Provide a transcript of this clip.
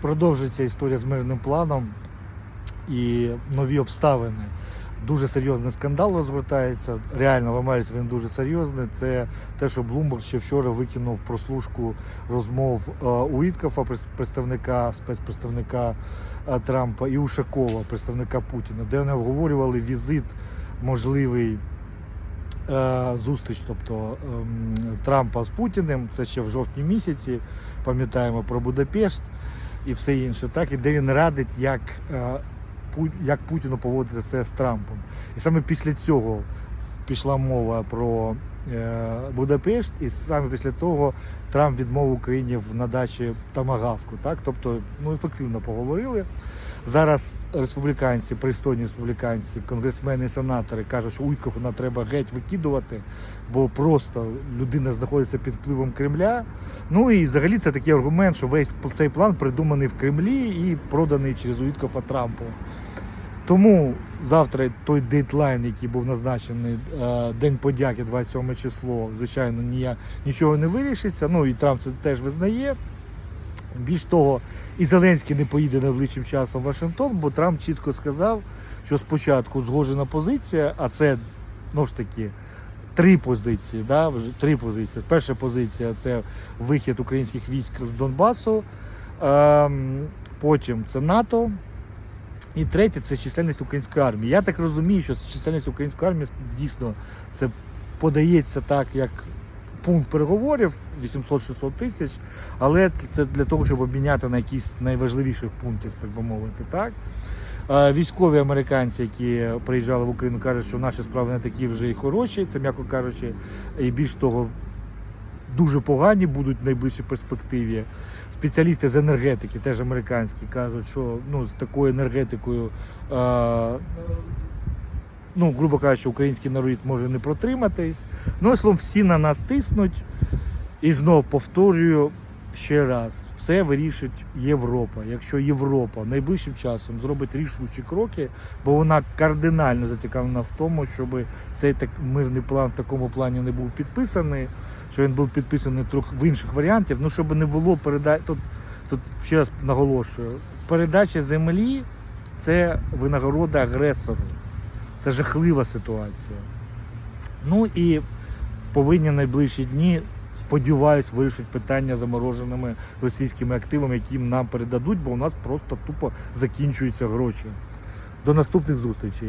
продовжується історія з мирним планом і нові обставини. Дуже серйозний скандал розгортається. Реально в Америці він дуже серйозний. Це те, що Блумберг ще вчора викинув прослушку розмов е, Уіткофа, представника спецпредставника е, Трампа, і Ушакова, представника Путіна, де вони обговорювали візит можливий е, зустріч, тобто ем, Трампа з Путіним. Це ще в жовтні місяці. Пам'ятаємо про Будапешт і все інше, так і де він радить, як, е, як Путіну це з Трампом. І саме після цього пішла мова про е, Будапешт, і саме після того Трамп відмовив Україні в надачі Тамагавку. Так? Тобто, ну ефективно поговорили. Зараз республіканці, пристойні республіканці, конгресмени сенатори кажуть, що Уйткофа треба геть викидувати, бо просто людина знаходиться під впливом Кремля. Ну і взагалі це такий аргумент, що весь цей план придуманий в Кремлі і проданий через Уіткофа Трампу. Тому завтра той дедлайн, який був назначений, е, День подяки, 27 число, звичайно, нічого не вирішиться. Ну і Трамп це теж визнає. Більш того, і Зеленський не поїде найближчим часом в Вашингтон, бо Трамп чітко сказав, що спочатку згоджена позиція, а це ну ж таки три позиції. Да? Три позиції. Перша позиція це вихід українських військ з Донбасу, ем, потім це НАТО. І третє це чисельність української армії. Я так розумію, що чисельність української армії дійсно це подається так, як пункт переговорів 800-600 тисяч, але це- для того, щоб обміняти на якісь найважливіших пунктів, так би мовити. Так? Військові американці, які приїжджали в Україну, кажуть, що наші справи не такі вже і хороші, це м'яко кажучи, і більш того, дуже погані будуть в найближчій перспективі. Спеціалісти з енергетики, теж американські, кажуть, що ну, з такою енергетикою, ну, грубо кажучи, український народ може не протриматись. Ну, словом, всі на нас тиснуть. І знов повторюю ще раз: все вирішить Європа. Якщо Європа найближчим часом зробить рішучі кроки, бо вона кардинально зацікавлена в тому, щоб цей так мирний план в такому плані не був підписаний, що він був підписаний трохи в інших варіантів, ну щоб не було переда... тут, тут ще раз наголошую, передача землі це винагорода агресору. Це жахлива ситуація. Ну і повинні найближчі дні, сподіваюсь, вирішить питання замороженими російськими активами, які нам передадуть, бо у нас просто тупо закінчуються гроші. До наступних зустрічей.